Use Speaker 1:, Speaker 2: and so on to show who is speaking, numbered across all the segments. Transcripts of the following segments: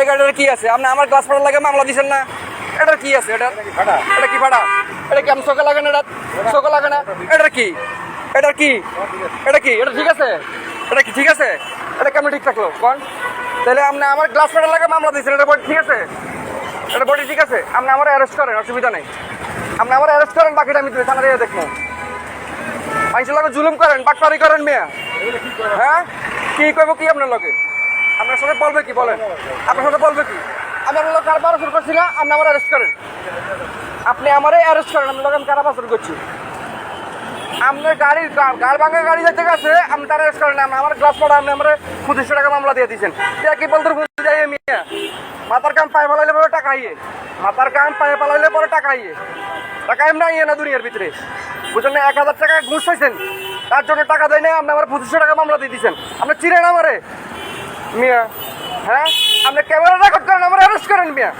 Speaker 1: এই গাড়িটার কি আছে? আপনি আমার গ্লাস ফাটার লাগে মামলা দিচ্ছেন না? এটার কি আছে? এটা এটা কি ফাটা? এটা কি আপনি চোখে লাগে না এটা? চোখে লাগে না? এটার কি? এটার কি? এটা কি? এটা ঠিক আছে? এটা কি ঠিক আছে? এটা কেমন ঠিক থাকল? কোন? তাহলে আপনি আমার গ্লাস ফাটার লাগে মামলা দিচ্ছেন এটা বডি ঠিক আছে? এটা বডি ঠিক আছে? আপনি আমার অ্যারেস্ট করেন অসুবিধা নেই। আপনি আমার অ্যারেস্ট করেন বাকিটা আমি থানা দিয়ে দেখব। লগে জুলুম করেন বাটপারি করেন মেয়া। হ্যাঁ? কি করব কি আপনার লগে? আপনার সাথে বলবে কি বলেন? আপনার সাথে বলবে কি? আমি আপনার কারবার শুরু করছি না, আপনি আমার অ্যারেস্ট করেন। আপনি আমারে অ্যারেস্ট করেন আপনার লোক আমি কারবার শুরু করছি। আপনার গাড়ির গাড় ভাঙা গাড়ি যেতে গেছে, আপনি তার অ্যারেস্ট করেন না আমার গ্লাস পড়া, আপনি আমার পঁচিশশো টাকা মামলা দিয়ে দিয়েছেন। কে কি বলতে বুঝতে যাই মিয়া? মাথার কাম পায়ে ফেলাইলে পরে টাকা ইয়ে। মাথার কাম পায়ে ফেলাইলে পরে টাকা ইয়ে। টাকা এমনি ইয়ে না দুনিয়ার ভিতরে। বুঝলেন এক হাজার টাকা ঘুষ পাইছেন। তার জন্য টাকা দেয় না আপনি আমার পঁচিশশো টাকা মামলা দিয়ে দিয়েছেন। আপনি চিনেন আমারে? মিয়া হ্যাঁ? আপনি ক্যামেরা রেকর্ড করেন, আমার অ্যারেস্ট করেন, মিয়া।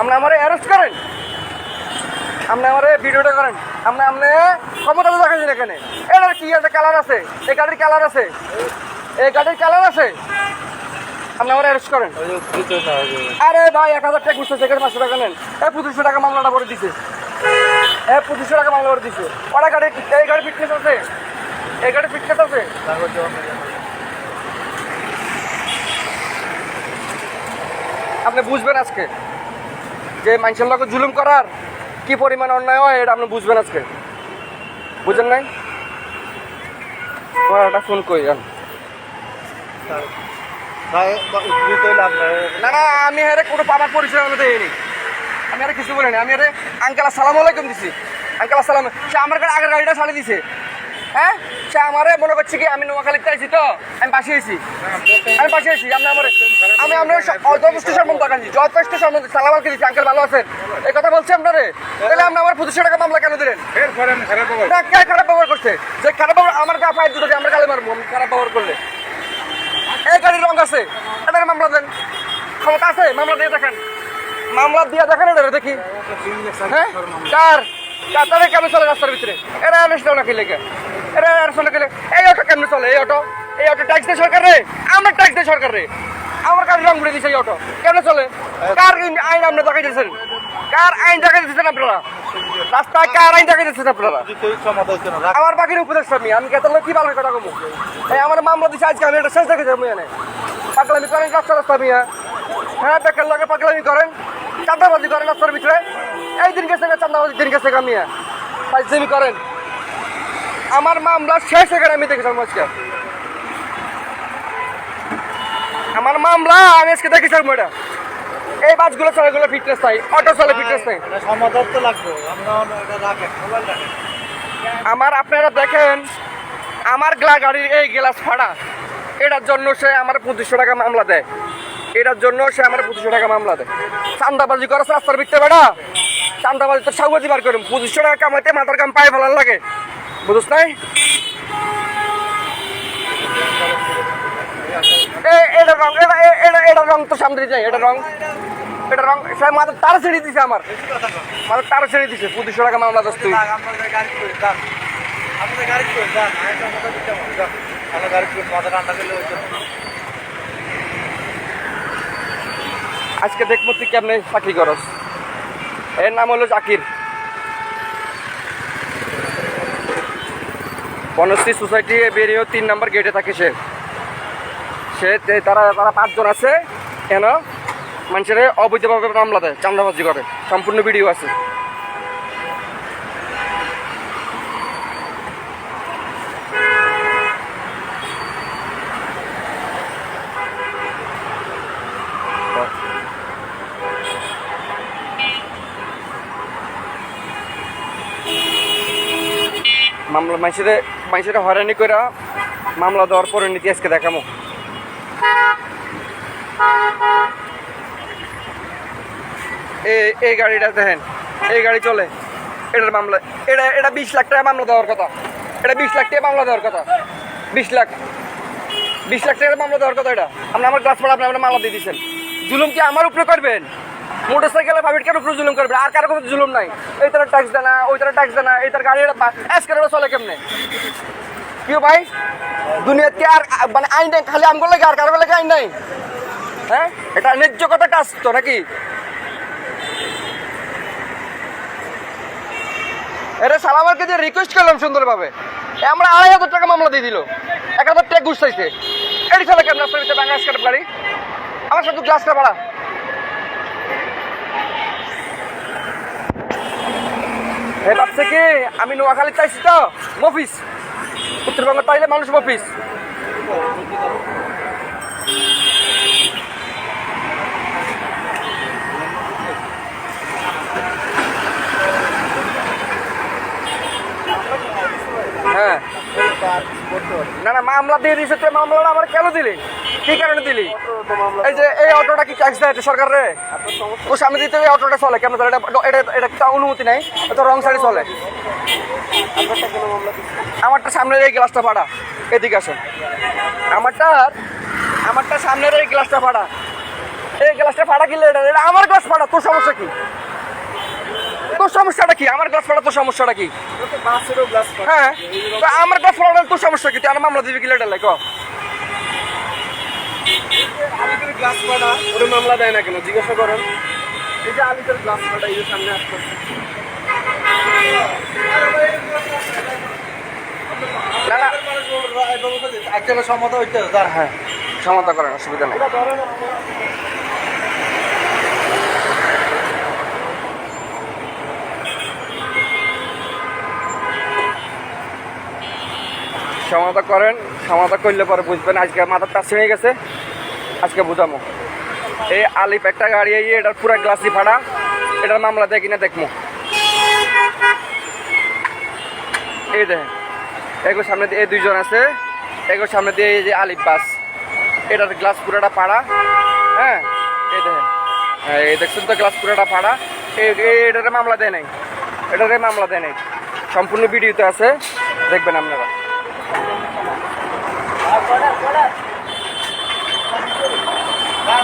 Speaker 1: আপনি আমার অ্যারেস্ট করেন। আপনি আমার ভিডিওটা করেন। আপনি আপনি ক্ষমতা তো দেখাচ্ছেন এখানে। এটার কি একটা কালার আছে। এই গাড়ির কালার আছে। এই গাড়ির কালার আছে। আপনি আমার অ্যারেস্ট করেন। আরে ভাই, এক হাজার টাকা ঘুরছে সেখানে পাঁচশো টাকা নেন। এ পঁচিশশো টাকা মামলাটা করে দিছে। এ পঁচিশশো টাকা মামলা করে দিছে। ওরা গাড়ি এই গাড়ি ফিটনেস আছে। এই গাড়ি ফিটনেস আছে। আপনি বুঝবেন আজকে যে মানুষের লোক জুলুম করার কি পরিমাণ অন্যায় হয় এটা আপনি বুঝবেন আজকে। বুঝেন নাই? একটা ফোন আন। না না আমি আরে কোনো পাবার পরিচয় আমি দেয়নি আমি আরে কিছু বলিনি। আমি আরে আঙ্কেল আসসালামু আলাইকুম দিছি। আঙ্কেল আসসালাম সে আমার কাছে আগের গাড়িটা ছাড়ে দিছে। হ্যাঁ? সে আমারে মনে করছে কি আমি নোয়াখালীতে তো আমি পাশে আমি পাশে আইছি আপনি আমার আমি আপনার যথেষ্ট সম্বন্ধ কাছি যথেষ্ট সম্বন্ধ সালাম আলকে দিচ্ছি আঙ্কেল ভালো আছেন? এই কথা বলছি আপনারে? তাহলে আপনি আমার পঁচিশশো টাকা মামলা কেন দিলেন? না কে খারাপ ব্যবহার করছে? যে খারাপ ব্যবহার আমার গা ফাইট দুটো আমার গালে মারবো আমি খারাপ ব্যবহার করলে। এই গাড়ির রং আছে এটাকে মামলা দেন। ক্ষমতা আছে? মামলা দিয়ে দেখেন। মামলা দিয়ে দেখেন এটা দেখি হ্যাঁ? কার? তাহলে চলে রাস্তার ভিতরে? এরা আনিস না কে এরা আনিস না খেলে এই অটো কেমন চলে? এই অটো? এই অটো ট্যাক্স দেয় সরকার রে? আমরা ট্যাক্স দেয় সরকার রে। আমার গাড়ি রং ঘুরে দিছে এই অটো। কেমন চলে? কার আইন আপনি দেখাই দিয়েছেন কার আইন দেখাই দিয়েছেন আপনারা? রাস্তায় কার আইন দেখাই দিয়েছেন আপনারা? আমার বাকির উপদেশ আমি। আমি কেতন কি ভালো কথা কমু? এই আমার মামলা দিছে আজকে, আমি এটা শেষ দেখে যাব এনে পাগলামি করেন রাস্তা রাস্তা মিয়া। হ্যাঁ বেকার লগে পাগলামি করেন, চাঁদাবাজি করেন রাস্তার ভিতরে। এই দিন গেছে চাঁদাবাজি দিন গেছে গা মিয়া। করেন। আমার মামলা শেষ এখানে আমি দেখেছিলাম আজকে। আমার মামলা আমি আজকে দেখেছিলাম এটা। এই বাসগুলো চলে এগুলো ফিটনেস নাই অটো চলে ফিটনেস নাই
Speaker 2: সমাধান তো লাগবে আমরা
Speaker 1: আপনারা দেখেন আমার গ্লা গাড়ির এই গ্লাস ফাড়া এটার জন্য সে আমার পঁচিশশো টাকা মামলা দেয়। এটার জন্য সে আমার পঁচিশশো টাকা মামলা দেয়। চান্দাবাজি করে রাস্তার ভিতরে বেড়া চান্দাবাজি তো সাউবাজি বার করেন পঁচিশশো টাকা কামাইতে মাথার কাম পায়ে ফেলার লাগে। বুঝছ নাই? এটা রং এটা এটা এটা রং তো সামনে যাই, এটা রং। এটা রং, সে মাথার তারা ছেড়ে দিছে আমার। মাথার তারা ছেড়ে দিছে, পঁচিশশো টাকা মামলা দোষ তুই।
Speaker 2: মাথা
Speaker 1: আজকে দেখব তুই কেমনে চাকরি করস। এর নাম হলো জাকির। বনশ্রী সোসাইটি বেরিয়ে তিন নম্বর গেটে থাকে সে। সে তারা তারা পাঁচজন আছে কেন মানুষের অবৈধভাবে মামলা দেয় চান্দাবাজি করে। সম্পূর্ণ ভিডিও আছে। মামলা মানুষের মানুষের হয়রানি করে মামলা দেওয়ার পরে নীতি আজকে দেখামো। এই এই গাড়িটা দেখেন, এই গাড়ি চলে। এটার মামলা এটা এটা বিশ লাখ টাকা মামলা দেওয়ার কথা। এটা বিশ লাখ টাকা মামলা দেওয়ার কথা। বিশ লাখ। বিশ লাখ টাকার মামলা দেওয়ার কথা এটা। আপনি আমার গ্লাস পড়া আপনি আপনার মামলা দিয়ে দিচ্ছেন জুলুম কি আমার উপরে করবেন? মোটর সাইকেলে ভাবিট কার উপরে জুলুম করবেন আর কারও উপরে জুলুম নাই। এই তারা ট্যাক্স দেয় না, ওই তারা ট্যাক্স দেয় না, এই তার গাড়ি এসকারে চলে কেমনে? কিও ভাই? দুনিয়াতে আর মানে আইন নেই, খালি আমগুলো লাগে আর কারও লাগে আইন নাই? হ্যাঁ? এটা ন্যায্য কথা কাজ তো, নাকি? এরে সালামারকে যে রিকোয়েস্ট করলাম সুন্দরভাবে। আমরা আড়াই হাজার টাকা মামলা দিয়ে দিল। এক হাজার টাকা ঘুষ চাইছে। এটি চলে কেমন? রাস্তার ভিতরে কাটাপ গাড়ি। আমার সাথে গ্লাসটা ভাড়া হে ভাবছে কি? আমি নোয়াখালী চাইছি তো। মফিস উত্তরবঙ্গ তাইলে মানুষ মফিস হ্যাঁ। না না, মামলা দিয়ে দিয়েছে তো, মামলাটা আমার কেন দিলি? কি কারণে দিলি? এই যে, এই অটোটা কি দেয় সরকার রে? ও সামনে দিতে এই অটোটা চলে। কেন এটা এটা এটা অনুমতি নাই? এটা রং সাইডে চলে। আমারটা সামনের এই গ্লাসটা ভাড়া এদিকে আসুন আমারটা আমারটা সামনের এই গ্লাসটা ভাড়া এই গ্লাসটা ভাড়া কিনলে এটা এটা আমার গ্লাস ভাড়া তোর সমস্যা কি? তোর সমস্যাটা কি? আমার গ্লাস ভাড়া তোর সমস্যাটা কি?
Speaker 2: গ্লাস
Speaker 1: হ্যাঁ। আমার গ্লাস ভাড়া তোর সমস্যা কি? তুই আমার মামলা দিবি কি লেটার লেখ।
Speaker 2: গ্লাস ওরে মামলা দেয় না কেন? জিজ্ঞাসা করেন। এই যে গ্লাস এই যে সামনে হইতে
Speaker 1: হ্যাঁ সমাধা করেন অসুবিধা নেই। সমাধা করেন সমাধা করলে পরে বুঝবেন আজকে মাথার টাচ হয়ে গেছে। আজকে বুঝামো। এই আলিপ একটা গাড়ি, এই এটার পুরা গ্লাসি ফাড়া। এটার মামলা দেয় কিনা দেখব এই দেখেন এগুলোর সামনে দিয়ে এই দুইজন আছে এগুলোর সামনে দিয়ে এই যে আলিপ বাস। এটার গ্লাস পুরাটা পাড়া হ্যাঁ? এই দেখেন হ্যাঁ এই দেখছেন তো গ্লাস পুরাটা পাড়া এটারে মামলা দেয় নাই। এটারে মামলা দেয় নাই। সম্পূর্ণ ভিডিওতে আছে, দেখবেন আপনারা হ্যাঁ।
Speaker 2: প্রতিটা বাস
Speaker 1: আমার লাইভে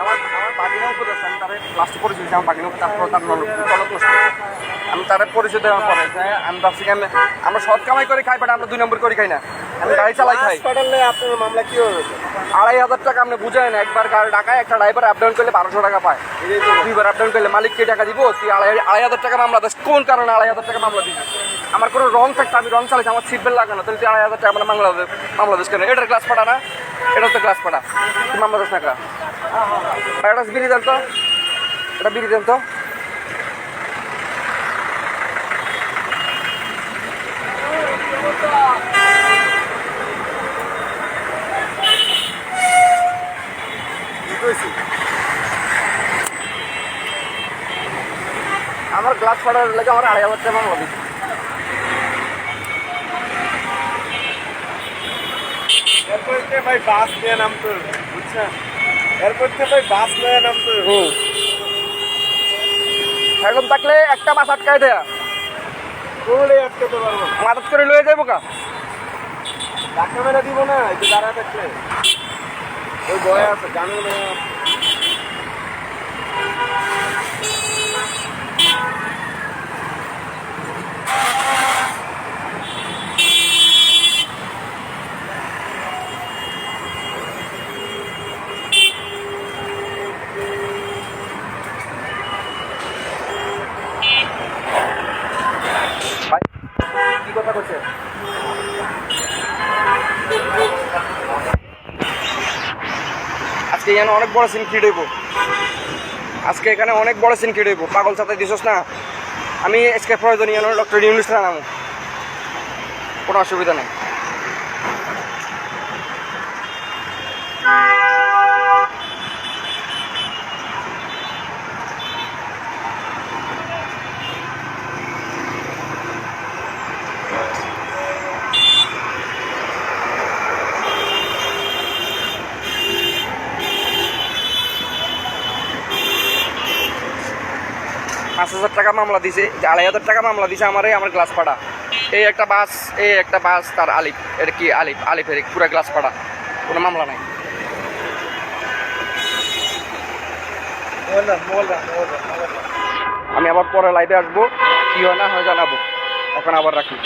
Speaker 1: আমার আমার বাগিনাও করে আছে আমি তারে লাস্টে পরিচয় দিয়েছি আমার বাগিনাও আমি তারে পরিচয় দেওয়ার পরে আমি ভাবছি কি আমি- আমরা সৎ কামাই করে খাই বাট আমরা দুই নম্বর করে খাই না। আমি গাড়ি চালাই খাই।
Speaker 2: আপনার মামলা কি হবে
Speaker 1: আড়াই হাজার টাকা আপনি বুঝায় না একবার গাড়ি টাকায় একটা ড্রাইভার আপ ডাউন করলে বারোশো টাকা পায়। দুইবার আপ ডাউন করলে মালিককে টাকা দিব? তুই আড়াই আড়াই হাজার টাকা মামলা দিস। কোন কারণে আড়াই হাজার টাকা মামলা দিবি? আমার কোনো রং থাকতে আমি রং চালাইছি আমার সিট বেল্ট লাগানো তাহলে তুই আড়াই হাজার টাকা মানে মামলা মামলা দিস কেন? এটার ক্লাস পাঠা না। এটা তো ক্লাস পাঠা তুই মামলা দিস টাকা এটা বিড়ি দেন তো। এটা বিড়ি দেন তো। আমার গ্লাস পাঠার লাগে আমার আড়াই হাজার টাকা মামলা দিচ্ছে
Speaker 2: এরপর থেকে ভাই বাস নিয়ে নামতে হবে, বুঝছেন? এরপর থেকে ভাই বাস নিয়ে নামতে। হবে।
Speaker 1: হুম। এরকম থাকলে একটা মাছ আটকায় দেয়া। মাদত করে লয়ে যাব কা
Speaker 2: ডাক্তার মেলা দিব না দাঁড়া থাকলে ওই বয় আছে জানো না
Speaker 1: ভাই কি কথা বলছে আজকে এখানে অনেক বড় সিন ক্রিয়েট হইব। আজকে এখানে অনেক বড় সিন ক্রিয়েট হইব। পাগল সাথে দিছস না? আমি আজকে প্রয়োজনীয় ডক্টর ইউনুস নামো। কোনো অসুবিধা নেই। হাজার টাকা মামলা দিছে আড়াই হাজার টাকা মামলা দিছে আমার আমার গ্লাস ফাটা এই একটা বাস এই একটা বাস তার আলিফ এটা কি আলিফ আলিফের পুরো গ্লাস ফাটা কোনো মামলা নাই। আমি আবার পরে লাইভে আসব কি হয় না হয় জানাব। এখন আবার রাখি।